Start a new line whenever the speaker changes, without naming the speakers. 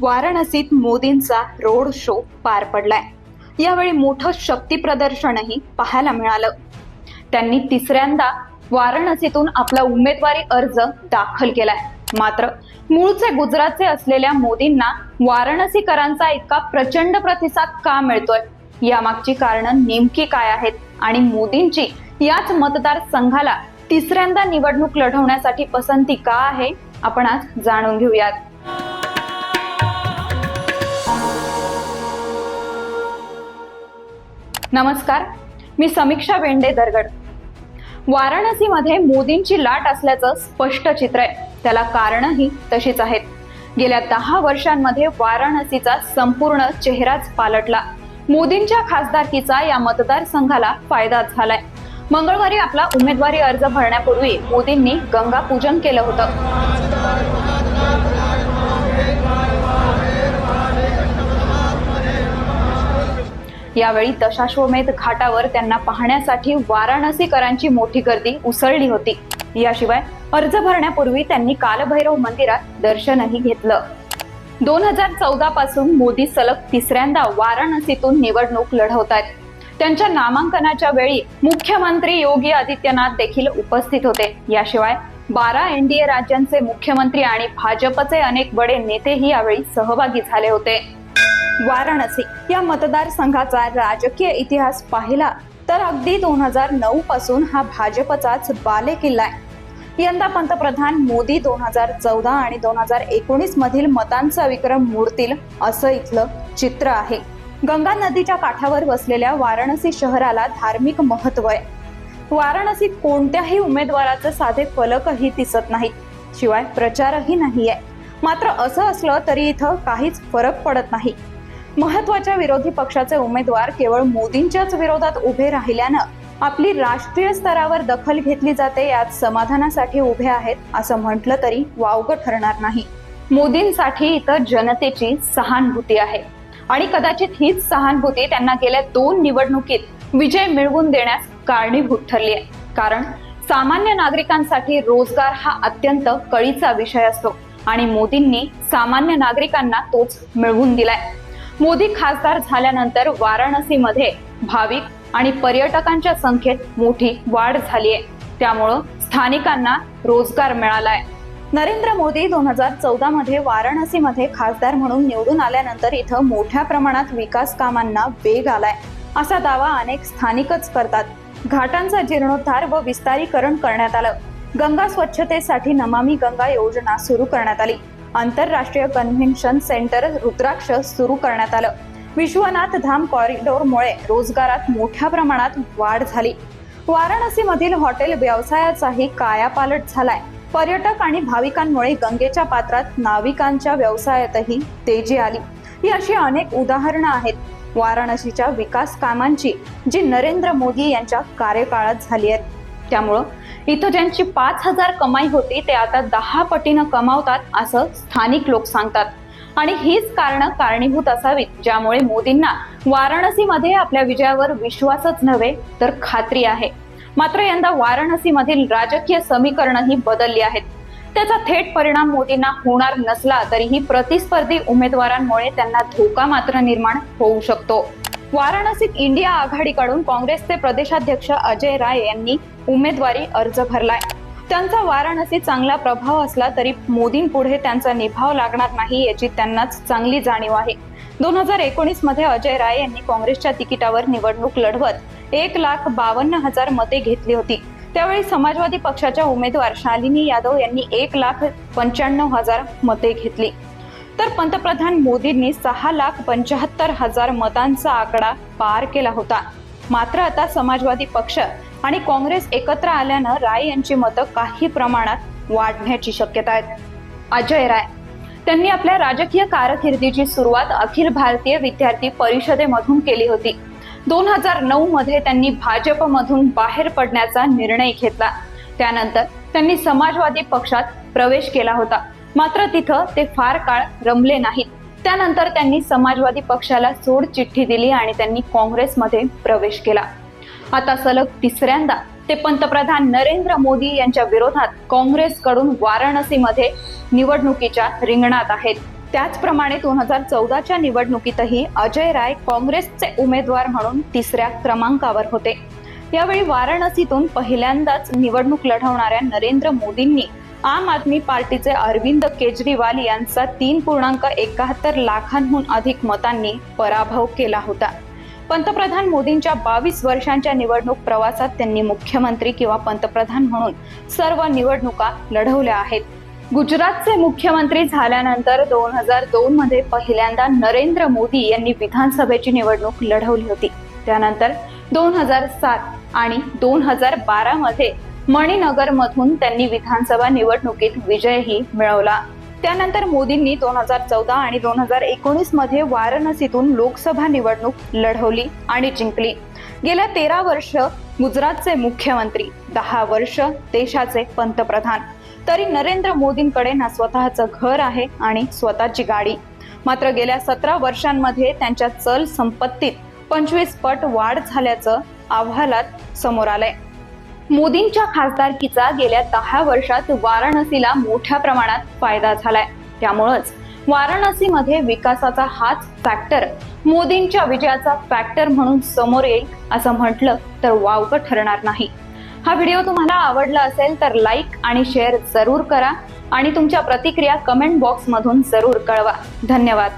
वाराणसीत मोदींचा road show पार पडलाय. यावेळी मोठं शक्ती प्रदर्शनही पाहायला मिळालं. त्यांनी तिसऱ्यांदा वाराणसीतून आपला उमेदवारी अर्ज दाखल केलाय. मात्र मूळचे गुजरातचे असलेल्या मोदींना वाराणसीकरांचा इतका प्रचंड प्रतिसाद का मिळतोय? यामागची कारणं नेमकी काय आहेत? आणि मोदींची याच मतदारसंघाला तिसऱ्यांदा निवडणूक लढवण्यासाठी पसंती का आहे? आपण आज जाणून घेऊयात. नमस्कार. मी समीक्षा वेंडे दरगड. वाराणसीमध्ये मोदींची लाट असल्याचं स्पष्ट चित्र आहे. त्याला कारणही तशीच आहेत. गेल्या दहा वर्षांमध्ये वाराणसीचा संपूर्ण चेहराच पालटला. मोदींच्या खासदारकीचा या मतदारसंघाला फायदा झालाय. मंगळवारी आपला उमेदवारी अर्ज भरण्यापूर्वी मोदींनी गंगा पूजन केलं होतं. यावेळी दशाश्वमेध घाटावर त्यांना पाहण्यासाठी वाराणसीकरांची मोठी गर्दी उसळली होती. याशिवाय अर्ज भरण्यापूर्वी त्यांनी कालभैरव मंदिरात दर्शनही घेतलं. दोन हजार चौदा पासून मोदी सलग तिसऱ्यांदा वाराणसीतून निवडणूक लढवत आहेत. त्यांच्या नामांकनाच्या वेळी मुख्यमंत्री योगी आदित्यनाथ देखील उपस्थित होते. याशिवाय बारा एनडीए राज्यांचे मुख्यमंत्री आणि भाजपचे अनेक बडे नेतेही यावेळी सहभागी झाले होते. वाराणसी या मतदारसंघाचा राजकीय इतिहास पाहिला तर अगदी दोन हजार नऊ पासून हा भाजपचाच बालेकिल्ला आहे. यंदा पंतप्रधान मोदी दोन हजार चौदा आणि दोन हजार एकोणीस मधील मतांचा विक्रम मोडतील असं इथलं चित्र आहे. गंगा नदीच्या काठावर वसलेल्या वाराणसी शहराला धार्मिक महत्त्व आहे. वाराणसीत कोणत्याही उमेदवाराचे साधे फलकही दिसत नाहीत. शिवाय प्रचारही नाही आहे मात्र असं असलं तरी इथं काहीच फरक पडत नाही. महत्त्वाच्या विरोधी पक्षाचे उमेदवार केवळ मोदींच्याच विरोधात उभे राहिल्यानं आपली राष्ट्रीय स्तरावर दखल घेतली जाते यात समाधानासाठी उभे आहेत असं म्हटलं तरी वावगं ठरणार नाही. मोदींसाठी इथं जनतेची सहानुभूती आहे. आणि कदाचित हीच सहानुभूती त्यांना गेल्या दोन निवडणुकीत विजय मिळवून देण्यास कारणीभूत ठरली आहे. कारण सामान्य नागरिकांसाठी रोजगार हा अत्यंत कळीचा विषय असतो आणि मोदींनी सामान्य नागरिकांना तोच मिळवून दिलाय. मोदी खासदार झाल्यानंतर वाराणसीमध्ये भाविक आणि पर्यटकांच्या संख्येत मोठी वाढ झाली आहे त्यामुळं स्थानिकांना रोजगार मिळालाय. नरेंद्र मोदी दोन हजार चौदा मध्ये वाराणसीमध्ये खासदार म्हणून निवडून आल्यानंतर इथं मोठ्या प्रमाणात विकास कामांना वेग आलाय. असा दावा अनेक स्थानिकच करतात. घाटांचा जीर्णोद्धार व विस्तारीकरण करण्यात आलं. गंगा स्वच्छतेसाठी नमामी गंगा योजना सुरू करण्यात आली. आंतरराष्ट्रीय कन्व्हेन्शन सेंटर रुद्राक्ष सुरू करण्यात आलं. विश्वनाथ धाम कॉरिडॉरमुळे रोजगारात मोठ्या प्रमाणात वाढ झाली. वाराणसीमधील हॉटेल व्यवसायाचाही कायापालट झालाय. पर्यटक आणि भाविकांमुळे गंगेच्या पात्रात नाविकांच्या व्यवसायातही तेजी आली. ही अशी अनेक उदाहरणं आहेत. वाराणसीच्या विकास कामांची जी नरेंद्र मोदी यांच्या कार्यकाळात झाली आहेत. त्यामुळं इथं ज्यांची पाच हजार कमाई होती ते आता दहा पटीनं कमावतात असं स्थानिक लोक सांगतात. आणि हीच कारणं कारणीभूत असावीत ज्यामुळे मोदींना वाराणसीमध्ये आपल्या विजयावर विश्वासच नव्हे तर खात्री आहे. मात्र यंदा वाराणसीमधील राजकीय समीकरणही बदलली आहेत. त्याचा थेट परिणाम मोदींना होणार नसला तरीही प्रतिस्पर्धी उमेदवारांमुळे त्यांना धोका मात्र निर्माण होऊ शकतो. वाराणसीत इंडिया आघाडीकडून काँग्रेसचे प्रदेशाध्यक्ष अजय राय यांनी उमेदवारी अर्ज भरलाय. त्यांचा वाराणसी चांगला प्रभाव असला तरी मोदींपुढे त्यांचा निभाव लागणार नाही याची त्यांनाच चांगली जाणीव आहे. दोन हजार एकोणीसमध्ये अजय राय यांनी काँग्रेसच्या तिकिटावर निवडणूक लढवत एक लाख बावन्न हजार मते घेतली होती. त्यावेळी समाजवादी पक्षाच्या उमेदवार शालिनी यादव यांनी एक लाख पंच्याण्णव हजार मते घेतली. तर पंतप्रधान मोदींनी सहा लाख पंच्याहत्तर हजार मतांचा आकडा पार केला होता. मात्र आता समाजवादी पक्ष आणि काँग्रेस एकत्र आल्यानं राय यांची मतं काही प्रमाणात वाढण्याची शक्यता आहे अजय राय त्यांनी आपल्या राजकीय कारकिर्दीची सुरुवात अखिल भारतीय विद्यार्थी परिषदेमधून केली होती. दोन हजार नऊ मध्ये त्यांनी भाजपमधून बाहेर पडण्याचा निर्णय घेतला. त्यानंतर त्यांनी समाजवादी पक्षात प्रवेश केला होता. मात्र तिथं ते फार काळ रमले नाहीत. त्यानंतर त्यांनी समाजवादी पक्षाला सोड चिठ्ठी दिली आणि त्यांनी काँग्रेसमध्ये प्रवेश केला. आता सलग तिसऱ्यांदा ते पंतप्रधान नरेंद्र मोदी यांच्या विरोधात काँग्रेसकडून वाराणसीमध्ये निवडणुकीच्या रिंगणात आहेत. त्याचप्रमाणे दोन हजार चौदाच्या निवडणुकीतही अजय राय काँग्रेसचे उमेदवार म्हणून तिसऱ्या क्रमांकावर होते. यावेळी वाराणसीतून पहिल्यांदाच निवडणूक लढवणाऱ्या नरेंद्र मोदींनी आम आदमी पार्टीचे अरविंद केजरीवाल यांचा तीन पूर्णांक एकाहत्तर लाखांहून अधिक मतांनी पराभव केला होता. पंतप्रधान मोदींच्या बावीस वर्षांच्या निवडणूक प्रवासात त्यांनी मुख्यमंत्री किंवा पंतप्रधान म्हणून सर्व निवडणुका लढवल्या आहेत. गुजरातचे मुख्यमंत्री झाल्यानंतर दोन हजार दोन मध्ये पहिल्यांदा नरेंद्र मोदी यांनी विधानसभेची निवडणूक लढवली होती. त्यानंतर दोन हजार सात आणि दोन हजार बारा मध्ये मणिनगर मधून त्यांनी विधानसभा निवडणुकीत विजयही मिळवला. त्यानंतर मोदींनी दोन हजार चौदा आणि दोन हजार एकोणीसमध्ये वाराणसीतून लोकसभा निवडणूक लढवली आणि जिंकली. गेल्या तेरा वर्ष गुजरातचे मुख्यमंत्री दहा वर्ष देशाचे पंतप्रधान. तरी नरेंद्र मोदींकडे ना स्वतःचं घर आहे आणि स्वतःची गाडी. मात्र गेल्या सतरा वर्षांमध्ये त्यांच्या चल संपत्तीत पंचवीस पट वाढ झाल्याचं अहवालात समोर आलंय. मोदींच्या खासदारकीचा गेल्या दहा वर्षात वाराणसीला मोठ्या प्रमाणात फायदा झालाय. त्यामुळंच वाराणसीमध्ये विकासाचा हाच फॅक्टर मोदींच्या विजयाचा फॅक्टर म्हणून समोर येईल असं म्हटलं तर वावकं ठरणार नाही. हा व्हिडिओ तुम्हाला आवडला असेल तर लाईक आणि शेअर जरूर करा आणि तुमच्या प्रतिक्रिया कमेंट बॉक्समधून जरूर कळवा. धन्यवाद.